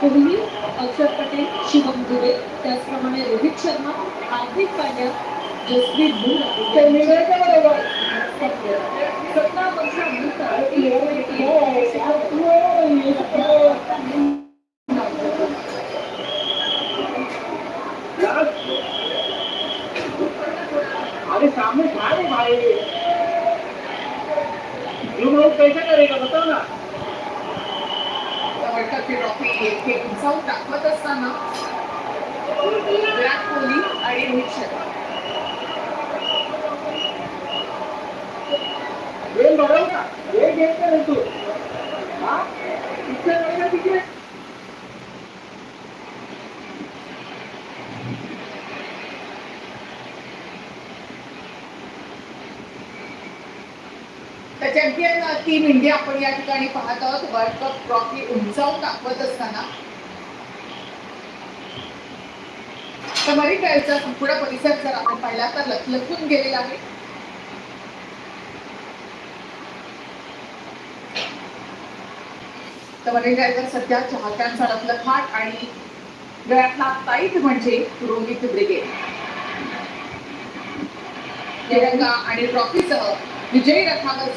कोहली अक्षर पटेल शिवम दुबे त्याचप्रमाणे रोहित शर्मा हार्दिक पांड्या जसप्रीत बुमरा सामने भाई कैसे करेगा बताओ ना ट्रॉफी हे उंचावून दाखवत असताना विराट कोहली आणि रोहित शर्मा. गेम भरव का हे गेम करेल तू. तर चॅम्पियन टीम इंडिया आपण या ठिकाणी पाहत आहोत. वर्ल्ड कप ट्रॉफी उंचावून दाखवत असताना. तर मरीन ड्राईव्हचा संपूर्ण परिसर जर आपण पाहिला तर लखलखून गेलेला आहे. तर मरीन ड्राईव्हवर सध्या चाहत्यांचा लखलखाट आणि गळ्यातला ताईट म्हणजे रोहित ब्रिगेड. तिरंगा आणि ट्रॉफीसह विजयी रथावर